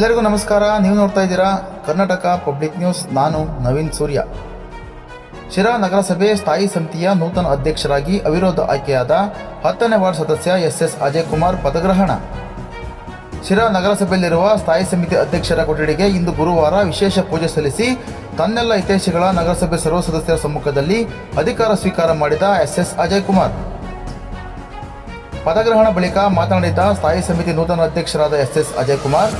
ಎಲ್ಲರಿಗೂ ನಮಸ್ಕಾರ. ನೀವು ನೋಡ್ತಾ ಇದ್ದೀರಾ ಕರ್ನಾಟಕ ಪಬ್ಲಿಕ್ ನ್ಯೂಸ್. ನಾನು ನವೀನ್ ಸೂರ್ಯ. ಶಿರಾ ನಗರಸಭೆ ಸ್ಥಾಯಿ ಸಮಿತಿಯ ನೂತನ ಅಧ್ಯಕ್ಷರಾಗಿ ಅವಿರೋಧ ಆಯ್ಕೆಯಾದ ಹತ್ತನೇ ವಾರ್ಡ್ ಸದಸ್ಯ ಎಸ್ ಎಸ್ ಅಜಯ್ ಕುಮಾರ್ ಪದಗ್ರಹಣ. ಶಿರಾ ನಗರಸಭೆಯಲ್ಲಿರುವ ಸ್ಥಾಯಿ ಸಮಿತಿ ಅಧ್ಯಕ್ಷರ ಕೊಠಡಿಗೆ ಇಂದು ಗುರುವಾರ ವಿಶೇಷ ಪೂಜೆ ಸಲ್ಲಿಸಿ ತನ್ನೆಲ್ಲ ಹಿತೈಷಿಗಳ ನಗರಸಭೆ ಸರ್ವ ಸದಸ್ಯರ ಸಮ್ಮುಖದಲ್ಲಿ ಅಧಿಕಾರ ಸ್ವೀಕಾರ ಮಾಡಿದ ಎಸ್ ಎಸ್ ಅಜಯ್ ಕುಮಾರ್ ಪದಗ್ರಹಣ ಬಳಿಕ ಮಾತನಾಡಿದ ಸ್ಥಾಯಿ ಸಮಿತಿ ನೂತನ ಅಧ್ಯಕ್ಷರಾದ ಎಸ್ ಎಸ್ ಅಜಯ್ ಕುಮಾರ್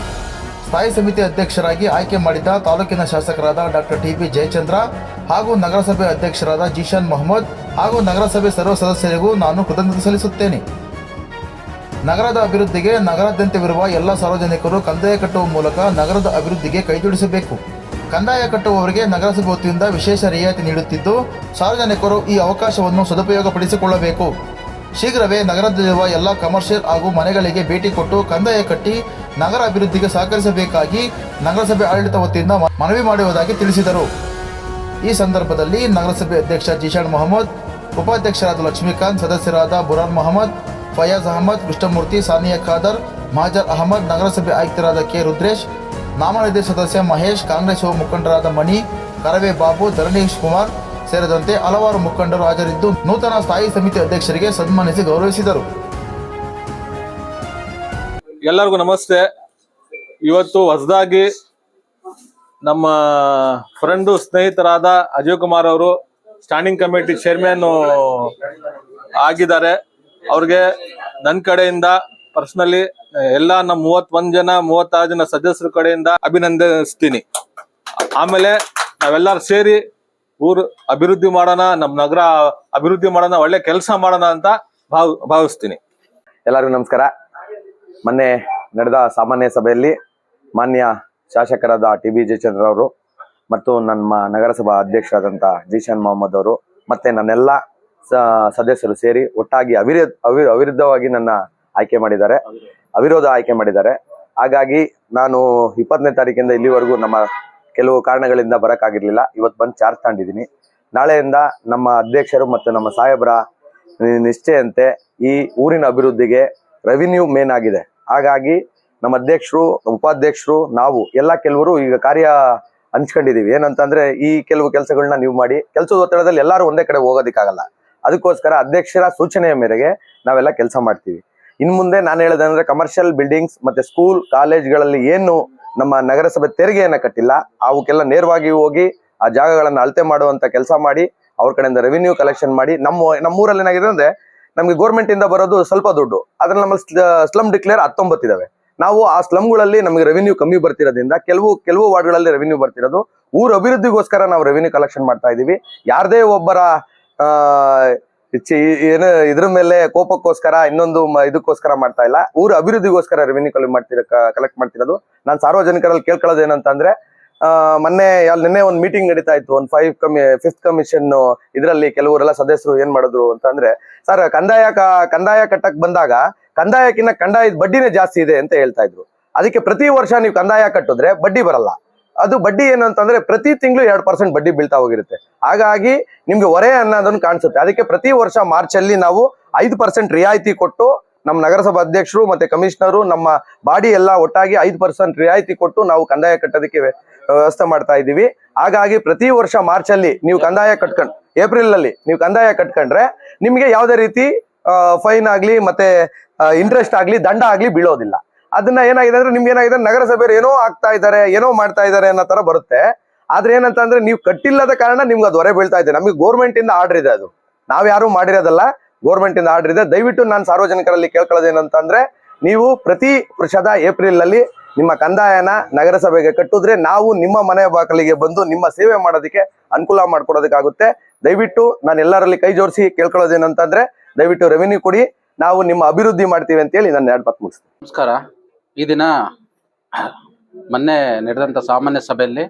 ಸ್ಥಾಯಿ ಸಮಿತಿ ಅಧ್ಯಕ್ಷರಾಗಿ ಆಯ್ಕೆ ಮಾಡಿದ್ದ ತಾಲೂಕಿನ ಶಾಸಕರಾದ ಡಾಕ್ಟರ್ ಟಿ ಪಿ ಜಯಚಂದ್ರ ಹಾಗೂ ನಗರಸಭೆ ಅಧ್ಯಕ್ಷರಾದ ಜಿಶಾನ್ ಮೊಹಮ್ಮದ್ ಹಾಗೂ ನಗರಸಭೆ ಸರ್ವ ಸದಸ್ಯರಿಗೂ ನಾನು ಕೃತಜ್ಞತೆ ಸಲ್ಲಿಸುತ್ತೇನೆ. ನಗರದ ಅಭಿವೃದ್ಧಿಗೆ ನಗರಾದ್ಯಂತವಿರುವ ಎಲ್ಲ ಸಾರ್ವಜನಿಕರು ಕಂದಾಯ ಕಟ್ಟುವ ಮೂಲಕ ನಗರದ ಅಭಿವೃದ್ಧಿಗೆ ಕೈಜೋಡಿಸಬೇಕು ಕಂದಾಯ ಕಟ್ಟುವವರಿಗೆ ನಗರಸಭೆ ವತಿಯಿಂದ ವಿಶೇಷ ರಿಯಾಯಿತಿ ನೀಡುತ್ತಿದ್ದು, ಸಾರ್ವಜನಿಕರು ಈ ಅವಕಾಶವನ್ನು ಸದುಪಯೋಗಪಡಿಸಿಕೊಳ್ಳಬೇಕು. ಶೀಘ್ರವೇ ನಗರದಲ್ಲಿರುವ ಎಲ್ಲ ಕಮರ್ಷಿಯಲ್ ಹಾಗೂ ಮನೆಗಳಿಗೆ ಭೇಟಿ ಕೊಟ್ಟು ಕಂದಾಯ ಕಟ್ಟಿ ನಗರ ಅಭಿವೃದ್ಧಿಗೆ ಸಹಕರಿಸಬೇಕಾಗಿ ನಗರಸಭೆ ಆಡಳಿತ ವತಿಯಿಂದ ಮನವಿ ಮಾಡುವುದಾಗಿ ತಿಳಿಸಿದರು. ಈ ಸಂದರ್ಭದಲ್ಲಿ ನಗರಸಭೆ ಅಧ್ಯಕ್ಷ ಜಿಶಾನ್ ಮೊಹಮ್ಮದ್, ಉಪಾಧ್ಯಕ್ಷರಾದ ಲಕ್ಷ್ಮೀಕಾಂತ್, ಸದಸ್ಯರಾದ ಬುರಾನ್ ಮೊಹಮ್ಮದ್, ಫಯಾಜ್ ಅಹಮದ್, ಕೃಷ್ಣಮೂರ್ತಿ ಸಾನಿಯಾ ಖಾದರ್ ಮಹಾಜರ್ ಅಹಮದ್, ನಗರಸಭೆ ಆಯುಕ್ತರಾದ ಕೆ ರುದ್ರೇಶ್ ನಾಮನಿರ್ದೇಶ ಸದಸ್ಯ ಮಹೇಶ್, ಕಾಂಗ್ರೆಸ್ ಮುಖಂಡರಾದ ಮಣಿ, ಕರವೇ ಬಾಬು ಧರಣೀಶ್ ಕುಮಾರ್ ಸೇರಿದಂತೆ ಹಲವಾರು ಮುಖಂಡರು ಹಾಜರಿದ್ದು ನೂತನ ಸ್ಥಾಯಿ ಸಮಿತಿ ಅಧ್ಯಕ್ಷರಿಗೆ ಸನ್ಮಾನಿಸಿ ಗೌರವಿಸಿದರು. ಎಲ್ಲರಿಗೂ ನಮಸ್ತೆ. ಇವತ್ತು ಹೊಸದಾಗಿ ನಮ್ಮ ಫ್ರೆಂಡು ಸ್ನೇಹಿತರಾದ ಅಜಯ್ ಕುಮಾರ್ ಅವರು ಸ್ಟ್ಯಾಂಡಿಂಗ್ ಕಮಿಟಿ ಚೇರ್ಮನ್ ಆಗಿದ್ದಾರೆ. ಅವ್ರಿಗೆ ನನ್ನ ಕಡೆಯಿಂದ ಪರ್ಸನಲಿ ಎಲ್ಲ ನಮ್ಮ ಮೂವತ್ತೊಂದು ಜನ, ಮೂವತ್ತಾರು ಜನ ಸದಸ್ಯರ ಕಡೆಯಿಂದ ಅಭಿನಂದಿಸ್ತೀನಿ. ಆಮೇಲೆ ನಾವೆಲ್ಲರೂ ಸೇರಿ ಊರು ಅಭಿವೃದ್ಧಿ ಮಾಡೋಣ ನಮ್ಮ ನಗರ ಅಭಿವೃದ್ಧಿ ಮಾಡೋಣ, ಒಳ್ಳೆ ಕೆಲಸ ಮಾಡೋಣ ಅಂತ ಭಾವ, ಭಾವಿಸ್ತೀನಿ. ಎಲ್ಲರಿಗೂ ನಮಸ್ಕಾರ. ಮೊನ್ನೆ ನಡೆದ ಸಾಮಾನ್ಯ ಸಭೆಯಲ್ಲಿ ಮಾನ್ಯ ಶಾಸಕರಾದ ಟಿ ಬಿ ಜಯಚಂದ್ರ ಅವರು ಮತ್ತು ನಮ್ಮ ನಗರಸಭಾ ಅಧ್ಯಕ್ಷರಾದಂಥ ಜೀಶಾನ್ ಮೊಹಮ್ಮದ್ ಅವರು ಮತ್ತೆ ನನ್ನೆಲ್ಲ ಸದಸ್ಯರು ಸೇರಿ ಒಟ್ಟಾಗಿ ಅವಿರ, ಅವಿ, ಅವಿರುದ್ಧವಾಗಿ ನನ್ನ ಆಯ್ಕೆ ಮಾಡಿದ್ದಾರೆ. ಅವಿರೋಧ ಆಯ್ಕೆ ಮಾಡಿದ್ದಾರೆ. ಹಾಗಾಗಿ ನಾನು ಇಪ್ಪತ್ತನೇ ತಾರೀಕಿಂದ ಇಲ್ಲಿವರೆಗೂ ನಮ್ಮ ಕೆಲವು ಕಾರಣಗಳಿಂದ ಬರೋಕ್ಕಾಗಿರ್ಲಿಲ್ಲ ಇವತ್ತು ಬಂದು ಚಾರ್ಜ್ ತಗೊಂಡಿದ್ದೀನಿ. ನಾಳೆಯಿಂದ ನಮ್ಮ ಅಧ್ಯಕ್ಷರು ಮತ್ತು ನಮ್ಮ ಸಾಹೇಬರ ನಿಶ್ಚಯಂತೆ ಈ ಊರಿನ ಅಭಿವೃದ್ಧಿಗೆ ರೆವಿನ್ಯೂ ಮೇನ್ ಆಗಿದೆ. ಹಾಗಾಗಿ ನಮ್ಮ ಅಧ್ಯಕ್ಷರು ಉಪಾಧ್ಯಕ್ಷರು, ನಾವು ಎಲ್ಲ ಕೆಲವರು ಈಗ ಕಾರ್ಯ ಹಂಚ್ಕೊಂಡಿದೀವಿ ಏನಂತಂದ್ರೆ ಈ ಕೆಲವು ಕೆಲಸಗಳನ್ನ ನೀವು ಮಾಡಿ, ಕೆಲಸದ ಒತ್ತಡದಲ್ಲಿ ಎಲ್ಲರೂ ಒಂದೇ ಕಡೆ ಹೋಗೋದಕ್ಕಾಗಲ್ಲ. ಅದಕ್ಕೋಸ್ಕರ ಅಧ್ಯಕ್ಷರ ಸೂಚನೆಯ ಮೇರೆಗೆ ನಾವೆಲ್ಲ ಕೆಲಸ ಮಾಡ್ತೀವಿ. ಇನ್ ಮುಂದೆ ನಾನು ಹೇಳೋದಂದ್ರೆ ಕಮರ್ಷಿಯಲ್ ಬಿಲ್ಡಿಂಗ್ಸ್ ಮತ್ತೆ ಸ್ಕೂಲ್ ಕಾಲೇಜ್ಗಳಲ್ಲಿ ಏನು ನಮ್ಮ ನಗರಸಭೆ ತೆರಿಗೆಯನ್ನ ಕಟ್ಟಿಲ್ಲ. ಅವಕ್ಕೆಲ್ಲ ನೇರವಾಗಿ ಹೋಗಿ ಆ ಜಾಗಗಳನ್ನ ಅಳತೆ ಮಾಡುವಂತ ಕೆಲಸ ಮಾಡಿ, ಅವ್ರ ಕಡೆಯಿಂದ ರೆವಿನ್ಯೂ ಕಲೆಕ್ಷನ್ ಮಾಡಿ, ನಮ್ಮ ನಮ್ಮೂರಲ್ಲಿ ಏನಾಗಿದೆ ಅಂದ್ರೆ ನಮ್ಗೆ ಗೌರ್ಮೆಂಟ್ ಇಂದ ಬರೋದು ಸ್ವಲ್ಪ ದುಡ್ಡು. ಅದ್ರಲ್ಲಿ ನಮ್ಮ ಸ್ಲಮ್ ಡಿಕ್ಲೇರ್ ಹತ್ತೊಂಬತ್ತು ಇದಾವೆ. ನಾವು ಆ ಸ್ಲಮ್ಗಳಲ್ಲಿ ನಮಗೆ ರೆವಿನ್ಯೂ ಕಮ್ಮಿ ಬರ್ತಿರೋದ್ರಿಂದ ಕೆಲವು ಕೆಲವು ವಾರ್ಡ್ಗಳಲ್ಲಿ ರೆವಿನ್ಯೂ ಬರ್ತಿರೋದು. ಊರ ಅಭಿವೃದ್ಧಿಗೋಸ್ಕರ ನಾವು ರೆವಿನ್ಯೂ ಕಲೆಕ್ಷನ್ ಮಾಡ್ತಾ ಇದೀವಿ. ಯಾರದೇ ಒಬ್ಬರ ಏನು ಇದ್ರ ಮೇಲೆ ಕೋಪಕ್ಕೋಸ್ಕರ ಇನ್ನೊಂದು ಇದಕ್ಕೋಸ್ಕರ ಮಾಡ್ತಾ ಇಲ್ಲ. ಊರ ಅಭಿವೃದ್ಧಿಗೋಸ್ಕರ ರೆವಿನ್ಯೂ ಕಲೆಕ್ಟ್ ಮಾಡ್ತಿರ ಕಲೆಕ್ಟ್ ಮಾಡ್ತಿರೋದು. ನಾನು ಸಾರ್ವಜನಿಕರಲ್ಲಿ ಕೇಳ್ಕೊಳ್ಳೋದು ಏನಂತಂದ್ರೆ ಮೊನ್ನೆ ಅಲ್ಲಿ ನಿನ್ನೆ ಒಂದು ಮೀಟಿಂಗ್ ನಡೀತಾ ಇತ್ತು, ಒಂದು ಫೈವ್ ಕಮಿ ಫಿಫ್ತ್ ಕಮಿಷನ್ ಇದರಲ್ಲಿ ಕೆಲವರೆಲ್ಲ ಸದಸ್ಯರು ಏನ್ ಮಾಡಿದ್ರು ಅಂತಂದ್ರೆ, ಸರ್, ಕಂದಾಯ ಕಂದಾಯ ಕಟ್ಟಕ್ ಬಂದಾಗ ಕಂದಾಯಕ್ಕಿಂತ ಕಂದಾಯದ ಬಡ್ಡಿನೇ ಜಾಸ್ತಿ ಇದೆ ಅಂತ ಹೇಳ್ತಾ ಇದ್ರು. ಅದಕ್ಕೆ ಪ್ರತಿ ವರ್ಷ ನೀವು ಕಂದಾಯ ಕಟ್ಟಿದ್ರೆ ಬಡ್ಡಿ ಬರಲ್ಲ. ಅದು ಬಡ್ಡಿ ಏನು ಅಂತಂದ್ರೆ ಪ್ರತಿ ತಿಂಗಳು ಎರಡು ಪರ್ಸೆಂಟ್ ಬಡ್ಡಿ ಬೀಳ್ತಾ ಹೋಗಿರುತ್ತೆ. ಹಾಗಾಗಿ ನಿಮ್ಗೆ ಹೊರೆ ಅನ್ನೋದನ್ನು ಕಾಣಿಸುತ್ತೆ. ಅದಕ್ಕೆ ಪ್ರತಿ ವರ್ಷ ಮಾರ್ಚ್ ಅಲ್ಲಿ ನಾವು ಐದು ಪರ್ಸೆಂಟ್ ರಿಯಾಯಿತಿ ಕೊಟ್ಟು ನಮ್ಮ ನಗರಸಭಾ ಅಧ್ಯಕ್ಷರು ಮತ್ತೆ ಕಮಿಷನರು ನಮ್ಮ ಬಾಡಿ ಎಲ್ಲ ಒಟ್ಟಾಗಿ ಐದು ಪರ್ಸೆಂಟ್ ರಿಯಾಯಿತಿ ಕೊಟ್ಟು ನಾವು ಕಂದಾಯ ಕಟ್ಟೋದಕ್ಕೆ ವ್ಯವಸ್ಥೆ ಮಾಡ್ತಾ ಇದ್ದೀವಿ. ಹಾಗಾಗಿ ಪ್ರತಿ ವರ್ಷ ಮಾರ್ಚ್ ಅಲ್ಲಿ ನೀವು ಕಂದಾಯ ಕಟ್ಕೊಂಡು ಏಪ್ರಿಲ್ ಅಲ್ಲಿ ನೀವು ಕಂದಾಯ ಕಟ್ಕೊಂಡ್ರೆ ನಿಮ್ಗೆ ಯಾವುದೇ ರೀತಿ ಫೈನ್ ಆಗ್ಲಿ ಮತ್ತೆ ಇಂಟ್ರೆಸ್ಟ್ ಆಗ್ಲಿ ದಂಡ ಆಗ್ಲಿ ಬೀಳೋದಿಲ್ಲ. ಅದನ್ನ ಏನಾಗಿದೆ ಅಂದ್ರೆ ನಿಮ್ಗೆ ಏನಾಗಿದೆ, ನಗರಸಭೆಯವರು ಏನೋ ಆಗ್ತಾ ಇದ್ದಾರೆ, ಏನೋ ಮಾಡ್ತಾ ಇದ್ದಾರೆ ಅನ್ನೋ ತರ ಬರುತ್ತೆ. ಆದ್ರೆ ಏನಂತ ಅಂದ್ರೆ ನೀವು ಕಟ್ಟಿಲ್ಲದ ಕಾರಣ ನಿಮ್ಗೆ ಅದು ಹೊರೆ ಬೀಳ್ತಾ ಇದೆ. ನಮಗೆ ಗೋರ್ಮೆಂಟ್ ಇಂದ ಆರ್ಡರ್ ಇದೆ ಅದು. ನಾವ್ ಯಾರು ಮಾಡಿರೋದಲ್ಲ ಗೋರ್ಮೆಂಟ್ ಇಂದ ಆರ್ಡರ್ ಇದೆ. ದಯವಿಟ್ಟು ನಾನು ಸಾರ್ವಜನಿಕರಲ್ಲಿ ಕೇಳ್ಕೊಳ್ಳೋದು ಏನಂತಂದ್ರೆ ನೀವು ಪ್ರತಿ ವರ್ಷದ ಏಪ್ರಿಲ್ ಅಲ್ಲಿ ನಿಮ್ಮ ಕಂದಾಯನ ನಗರಸಭೆಗೆ ಕಟ್ಟಿದ್ರೆ ನಾವು ನಿಮ್ಮ ಮನೆ ಬಾಕಲಿಗೆ ಬಂದು ನಿಮ್ಮ ಸೇವೆ ಮಾಡೋದಕ್ಕೆ ಅನುಕೂಲ ಮಾಡ್ಕೊಡೋದಕ್ಕಾಗುತ್ತೆ. ದಯವಿಟ್ಟು ನಾನು ಎಲ್ಲರಲ್ಲಿ ಕೈ ಜೋಡಿಸಿ ಕೇಳ್ಕೊಳ್ಳೋದೇನಂತಂದ್ರೆ, ದಯವಿಟ್ಟು ರೆವಿನ್ಯೂ ಕೊಡಿ. ನಾವು ನಿಮ್ಮ ಅಭಿವೃದ್ಧಿ ಮಾಡ್ತೀವಿ ಅಂತೇಳಿ ನಾನು ಎರಡು ಪತ್ ಮುಗಿಸ್ತೀನಿ. ನಮಸ್ಕಾರ. ಈ ದಿನ ಮೊನ್ನೆ ನಡೆದಂಥ ಸಾಮಾನ್ಯ ಸಭೆಯಲ್ಲಿ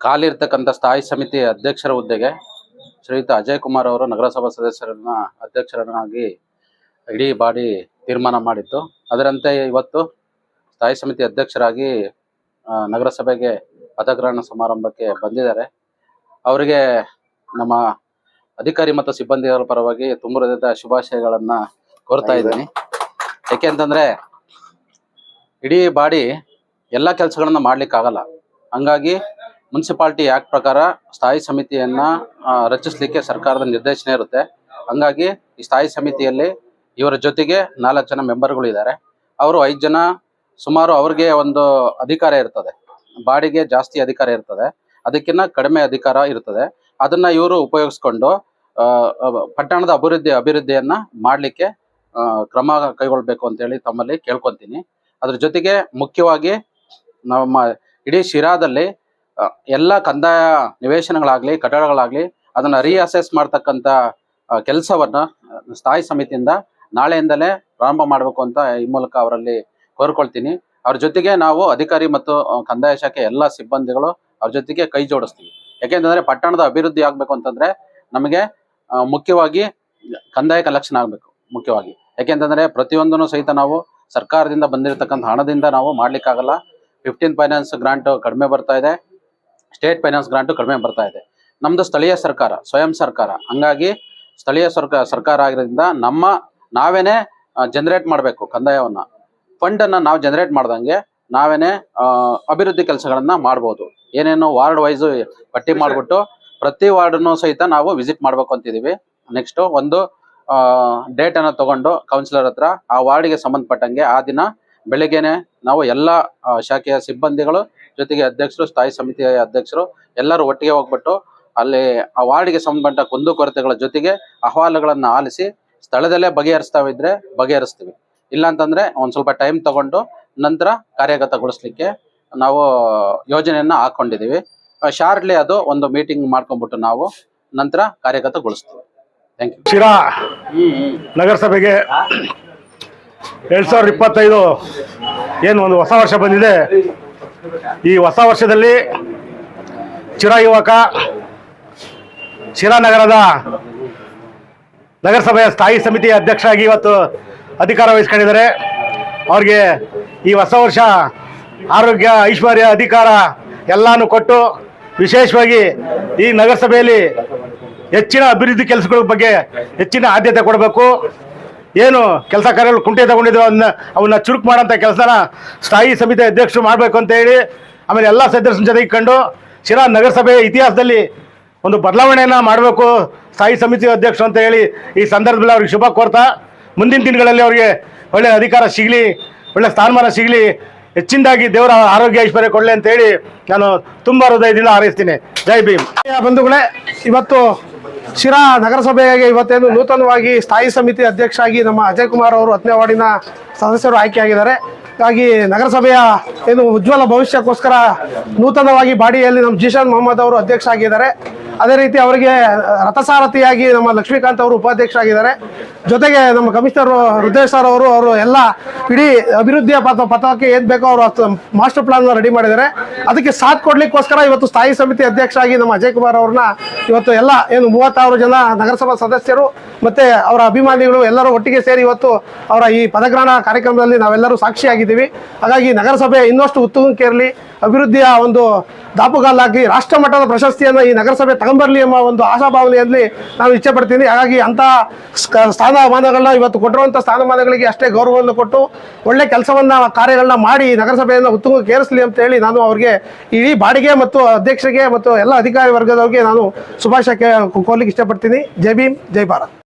ಖಾಲಿರ್ತಕ್ಕಂಥ ಸ್ಥಾಯಿ ಸಮಿತಿ ಅಧ್ಯಕ್ಷರ ಹುದ್ದೆಗೆ ಶ್ರೀಯುತ ಅಜಯ್ ಕುಮಾರ್ ಅವರು ನಗರಸಭಾ ಸದಸ್ಯರನ್ನ ಅಧ್ಯಕ್ಷರನ್ನಾಗಿ ಇಡೀ ಬಾಡಿ ತೀರ್ಮಾನ ಮಾಡಿತ್ತು. ಅದರಂತೆ ಇವತ್ತು ಸ್ಥಾಯಿ ಸಮಿತಿ ಅಧ್ಯಕ್ಷರಾಗಿ ನಗರಸಭೆಗೆ ಪದಗ್ರಹಣ ಸಮಾರಂಭಕ್ಕೆ ಬಂದಿದ್ದಾರೆ. ಅವರಿಗೆ ನಮ್ಮ ಅಧಿಕಾರಿ ಮತ್ತು ಸಿಬ್ಬಂದಿಗಳ ಪರವಾಗಿ ತುಂಬ ಹೃದಯದ ಶುಭಾಶಯಗಳನ್ನ ಕೋರ್ತಾ ಇದ್ದೀನಿ. ಯಾಕೆ ಅಂತಂದ್ರೆ ಇಡೀ ಬಾಡಿ ಎಲ್ಲ ಕೆಲಸಗಳನ್ನ ಮಾಡ್ಲಿಕ್ಕಾಗಲ್ಲ. ಹಂಗಾಗಿ ಮುನ್ಸಿಪಾಲ್ಟಿ ಆಕ್ಟ್ ಪ್ರಕಾರ ಸ್ಥಾಯಿ ಸಮಿತಿಯನ್ನ ರಚಿಸ್ಲಿಕ್ಕೆ ಸರ್ಕಾರದ ನಿರ್ದೇಶನ ಇರುತ್ತೆ. ಹಂಗಾಗಿ ಈ ಸ್ಥಾಯಿ ಸಮಿತಿಯಲ್ಲಿ ಇವರ ಜೊತೆಗೆ ನಾಲ್ಕು ಜನ ಮೆಂಬರ್ಗಳು ಇದ್ದಾರೆ ಅವರು ಐದು ಜನ, ಸುಮಾರು ಅವ್ರಿಗೆ ಒಂದು ಅಧಿಕಾರ ಇರ್ತದೆ. ಬಾಡಿಗೆ ಜಾಸ್ತಿ ಅಧಿಕಾರ ಇರ್ತದೆ. ಅದಕ್ಕಿಂತ ಕಡಿಮೆ ಅಧಿಕಾರ ಇರ್ತದೆ. ಅದನ್ನ ಇವರು ಉಪಯೋಗಿಸ್ಕೊಂಡು ಪಟ್ಟಣದ ಅಭಿವೃದ್ಧಿ, ಅಭಿವೃದ್ಧಿಯನ್ನ ಮಾಡ್ಲಿಕ್ಕೆ ಕ್ರಮ ಕೈಗೊಳ್ಬೇಕು ಅಂತೇಳಿ ತಮ್ಮಲ್ಲಿ ಕೇಳ್ಕೊಂತೀನಿ. ಅದ್ರ ಜೊತೆಗೆ ಮುಖ್ಯವಾಗಿ ನಮ್ಮ ಇಡೀ ಶಿರಾದಲ್ಲಿ ಎಲ್ಲ ಕಂದಾಯ ನಿವೇಶನಗಳಾಗಲಿ, ಕಟ್ಟಡಗಳಾಗ್ಲಿ ಅದನ್ನ ರೀಅಸೆಸ್ ಮಾಡ್ತಕ್ಕಂಥ ಕೆಲಸವನ್ನ ಸ್ಥಾಯಿ ಸಮಿತಿಯಿಂದ ನಾಳೆಯಿಂದಲೇ ಪ್ರಾರಂಭ ಮಾಡಬೇಕು ಅಂತ ಈ ಮೂಲಕ ಅವರಲ್ಲಿ ಕೋರ್ಕೊಳ್ತೀನಿ. ಅವ್ರ ಜೊತೆಗೆ ನಾವು ಅಧಿಕಾರಿ ಮತ್ತು ಕಂದಾಯ ಶಾಖೆ ಎಲ್ಲ ಸಿಬ್ಬಂದಿಗಳು ಅವ್ರ ಜೊತೆಗೆ ಕೈ ಜೋಡಿಸ್ತೀವಿ. ಯಾಕೆಂತಂದ್ರೆ ಪಟ್ಟಣದ ಅಭಿವೃದ್ಧಿ ಆಗ್ಬೇಕು ಅಂತಂದ್ರೆ ನಮಗೆ ಮುಖ್ಯವಾಗಿ ಕಂದಾಯ ಕಲೆಕ್ಷನ್ ಆಗ್ಬೇಕು, ಮುಖ್ಯವಾಗಿ. ಯಾಕೆಂತಂದ್ರೆ ಪ್ರತಿಯೊಂದನ್ನು ಸಹಿತ ನಾವು ಸರ್ಕಾರದಿಂದ ಬಂದಿರತಕ್ಕಂಥ ಹಣದಿಂದ ನಾವು ಮಾಡ್ಲಿಕ್ಕಾಗಲ್ಲ. ಫಿಫ್ಟೀನ್ ಫೈನಾನ್ಸ್ ಗ್ರಾಂಟ್ ಕಡಿಮೆ ಬರ್ತಾ ಇದೆ. ಸ್ಟೇಟ್ ಫೈನಾನ್ಸ್ ಗ್ರಾಂಟು ಕಡಿಮೆ ಬರ್ತಾ ಇದೆ. ನಮ್ಮದು ಸ್ಥಳೀಯ ಸರ್ಕಾರ, ಸ್ವಯಂ ಸರ್ಕಾರ. ಹಂಗಾಗಿ ಸ್ಥಳೀಯ ಸರ್ಕಾರ ಸರ್ಕಾರ ಆಗಿರೋದ್ರಿಂದ ನಮ್ಮ ನಾವೇನೆ ಜನರೇಟ್ ಮಾಡಬೇಕು ಕಂದಾಯವನ್ನು. ಫಂಡನ್ನು ನಾವು ಜನರೇಟ್ ಮಾಡ್ದಂಗೆ ನಾವೇನೆ ಅಭಿವೃದ್ಧಿ ಕೆಲಸಗಳನ್ನು ಮಾಡ್ಬೋದು. ಏನೇನು ವಾರ್ಡ್ ವೈಸು ಪಟ್ಟಿ ಮಾಡಿಬಿಟ್ಟು ಪ್ರತಿ ವಾರ್ಡನ್ನು ಸಹಿತ ನಾವು ವಿಸಿಟ್ ಮಾಡ್ಬೇಕು ಅಂತಿದ್ದೀವಿ ನೆಕ್ಸ್ಟ್ ಒಂದು ಡೇಟ್ ಅನ್ನ ತಗೊಂಡು ಕೌನ್ಸಿಲರ್ ಹತ್ರ ಆ ವಾರ್ಡ್ಗೆ ಸಂಬಂಧಪಟ್ಟಂಗೆ ಆ ದಿನ ಬೆಳಿಗ್ಗೆನೆ ನಾವು ಎಲ್ಲ ಶಾಖೆಯ ಸಿಬ್ಬಂದಿಗಳು ಜೊತೆಗೆ ಅಧ್ಯಕ್ಷರು, ಸ್ಥಾಯಿ ಸಮಿತಿಯ ಅಧ್ಯಕ್ಷರು ಎಲ್ಲರೂ ಒಟ್ಟಿಗೆ ಹೋಗ್ಬಿಟ್ಟು ಅಲ್ಲಿ ಆ ವಾರ್ಡ್ಗೆ ಸಂಬಂಧಪಟ್ಟ ಕುಂದುಕೊರತೆಗಳ ಜೊತೆಗೆ ಅಹವಾಲುಗಳನ್ನು ಆಲಿಸಿ ಸ್ಥಳದಲ್ಲೇ ಬಗೆಹರಿಸ್ತಾವಿದ್ರೆ ಬಗೆಹರಿಸ್ತೀವಿ. ಇಲ್ಲ ಅಂತಂದ್ರೆ ಒಂದ್ ಸ್ವಲ್ಪ ಟೈಮ್ ತಗೊಂಡು ನಂತರ ಕಾರ್ಯಗತಗೊಳಿಸ್ಲಿಕ್ಕೆ ನಾವು ಯೋಜನೆಯನ್ನ ಹಾಕೊಂಡಿದೀವಿ. ಶಾರ್ಟ್ಲಿ ಅದು ಒಂದು ಮೀಟಿಂಗ್ ಮಾಡ್ಕೊಂಡ್ಬಿಟ್ಟು ನಾವು ನಂತರ ಕಾರ್ಯಗತಗೊಳಿಸ್ತೀವಿ. ಶಿರಾ ನಗರಸಭೆಗೆ ಎರಡ್ ಸಾವಿರದ ಇಪ್ಪತ್ತೈದು ಏನು ಒಂದು ಹೊಸ ವರ್ಷ ಬಂದಿದೆ. ಈ ಹೊಸ ವರ್ಷದಲ್ಲಿ ಚಿರಾ ಯುವಕ ಶಿರಾ ನಗರದ ನಗರಸಭೆಯ ಸ್ಥಾಯಿ ಸಮಿತಿಯ ಅಧ್ಯಕ್ಷರಾಗಿ ಇವತ್ತು ಅಧಿಕಾರ ವಹಿಸ್ಕೊಂಡಿದ್ದಾರೆ. ಅವ್ರಿಗೆ ಈ ಹೊಸ ವರ್ಷ ಆರೋಗ್ಯ ಐಶ್ವರ್ಯ ಅಧಿಕಾರ ಎಲ್ಲಾನು ಕೊಟ್ಟು ವಿಶೇಷವಾಗಿ ಈ ನಗರಸಭೆಯಲ್ಲಿ ಹೆಚ್ಚಿನ ಅಭಿವೃದ್ಧಿ ಕೆಲಸಗಳ ಬಗ್ಗೆ ಹೆಚ್ಚಿನ ಆದ್ಯತೆ ಕೊಡಬೇಕು. ಏನು ಕೆಲಸ ಕಾರ್ಯಗಳು ಕುಂಟೆ ತಗೊಂಡಿದ್ರು ಅದನ್ನ ಅವನ್ನ ಚುರುಕು ಮಾಡೋಂಥ ಕೆಲಸನ ಸ್ಥಾಯಿ ಸಮಿತಿ ಅಧ್ಯಕ್ಷರು ಮಾಡಬೇಕು ಅಂತ ಹೇಳಿ ಆಮೇಲೆ ಎಲ್ಲ ಸದಸ್ಯರ ಜೊತೆ ಇಟ್ಕೊಂಡು ಶಿರಾ ನಗರಸಭೆ ಇತಿಹಾಸದಲ್ಲಿ ಒಂದು ಬದಲಾವಣೆಯನ್ನು ಮಾಡಬೇಕು, ಸ್ಥಾಯಿ ಸಮಿತಿ ಅಧ್ಯಕ್ಷರು ಅಂತ ಹೇಳಿ ಈ ಸಂದರ್ಭದಲ್ಲಿ ಅವ್ರಿಗೆ ಶುಭ ಕೋರ್ತಾ, ಮುಂದಿನ ದಿನಗಳಲ್ಲಿ ಅವರಿಗೆ ಒಳ್ಳೆಯ ಅಧಿಕಾರ ಸಿಗಲಿ, ಒಳ್ಳೆ ಸ್ಥಾನಮಾನ ಸಿಗಲಿ, ಹೆಚ್ಚಿನದಾಗಿ ದೇವರ ಆರೋಗ್ಯ ಐಶ್ವರ್ಯ ಕೊಡಲಿ ಅಂತ ಹೇಳಿ ನಾನು ತುಂಬ ಹೃದಯದಿಂದ ಹಾರೈಸ್ತೀನಿ. ಜೈ ಭೀಮ್. ಬಂಧುಗಳೇ, ಇವತ್ತು ಶಿರಾ ನಗರಸಭೆಗೆ ಇವತ್ತೇನು ನೂತನವಾಗಿ ಸ್ಥಾಯಿ ಸಮಿತಿ ಅಧ್ಯಕ್ಷರಾಗಿ ನಮ್ಮ ಅಜಯ್ ಕುಮಾರ್ ಅವರು ಹತ್ತನೇ ವಾರ್ಡಿನ ಸದಸ್ಯರು ಆಯ್ಕೆಯಾಗಿದ್ದಾರೆ. ಹಾಗಾಗಿ ನಗರಸಭೆಯ ಏನು ಉಜ್ವಲ ಭವಿಷ್ಯಕ್ಕೋಸ್ಕರ ನೂತನವಾಗಿ ಬಾಡಿಯಲ್ಲಿ ನಮ್ಮ ಜಿಶಾನ್ ಮೊಹಮ್ಮದ್ ಅವರು ಅಧ್ಯಕ್ಷ ಆಗಿದ್ದಾರೆ ಅದೇ ರೀತಿ ಅವರಿಗೆ ರಥಸಾರಥಿಯಾಗಿ ನಮ್ಮ ಲಕ್ಷ್ಮೀಕಾಂತ್ ಅವರು ಉಪಾಧ್ಯಕ್ಷರಾಗಿದ್ದಾರೆ. ಜೊತೆಗೆ ನಮ್ಮ ಕಮಿಷನರ್ ರುದ್ರೇಶ್ ಸರ್ ಅವರು ಅವರು ಎಲ್ಲ ಇಡೀ ಅಭಿವೃದ್ಧಿಯ ಪಥ, ಪಥಕ್ಕೆ ಏನ್ ಬೇಕೋ ಅವರು ಮಾಸ್ಟರ್ ಪ್ಲಾನ್ ರೆಡಿ ಮಾಡಿದ್ದಾರೆ. ಅದಕ್ಕೆ ಸಾಥ್ ಕೊಡ್ಲಿಕ್ಕೋಸ್ಕರ ಇವತ್ತು ಸ್ಥಾಯಿ ಸಮಿತಿ ಅಧ್ಯಕ್ಷರಾಗಿ ನಮ್ಮ ಅಜಯ್ ಕುಮಾರ್ ಅವ್ರನ್ನ ಇವತ್ತು ಎಲ್ಲ ಏನು ಮೂವತ್ತಾರು ಜನ ನಗರಸಭಾ ಸದಸ್ಯರು ಮತ್ತೆ ಅವರ ಅಭಿಮಾನಿಗಳು ಎಲ್ಲರೂ ಒಟ್ಟಿಗೆ ಸೇರಿ ಇವತ್ತು ಅವರ ಈ ಪದಗ್ರಹಣ ಕಾರ್ಯಕ್ರಮದಲ್ಲಿ ನಾವೆಲ್ಲರೂ ಸಾಕ್ಷಿಯಾಗಿದ್ದೀವಿ. ಹಾಗಾಗಿ ನಗರಸಭೆ ಇನ್ನಷ್ಟು ಉತ್ತುಂಗಕ್ಕೇರಲಿ. ಅಭಿವೃದ್ಧಿಯ ಒಂದು ದಾಪುಗಾಲಾಗಿ ರಾಷ್ಟ್ರ ಮಟ್ಟದ ಪ್ರಶಸ್ತಿಯನ್ನು ಈ ನಗರಸಭೆ ತಗೊಂಬರಲಿ ಎಂಬ ಒಂದು ಆಶಾಭಾವನೆಯಲ್ಲಿ ನಾನು ಇಚ್ಛೆ ಪಡ್ತೀನಿ ಹಾಗಾಗಿ ಸ್ಕ- ಸ್ಥಾನಮಾನಗಳನ್ನ ಇವತ್ತು ಕೊಟ್ಟಿರುವಂಥ ಸ್ಥಾನಮಾನಗಳಿಗೆ ಅಷ್ಟೇ ಗೌರವವನ್ನು ಕೊಟ್ಟು ಒಳ್ಳೆ ಕೆಲಸವನ್ನ, ಕಾರ್ಯಗಳನ್ನ ಮಾಡಿ ನಗರಸಭೆಯನ್ನು ಏರಿಸಲಿ ಅಂತ ಹೇಳಿ ನಾನು ಅವರಿಗೆ ಇಡೀ ಬಾಡಿಗೆ ಮತ್ತು ಅಧ್ಯಕ್ಷರಿಗೆ ಮತ್ತು ಎಲ್ಲ ಅಧಿಕಾರಿ ವರ್ಗದವರಿಗೆ ನಾನು ಶುಭಾಶಯ ಕೋರ್ಲಿಕ್ಕೆ ಇಷ್ಟಪಡ್ತೀನಿ ಜೈ ಭೀಮ್, ಜೈ ಭಾರತ್.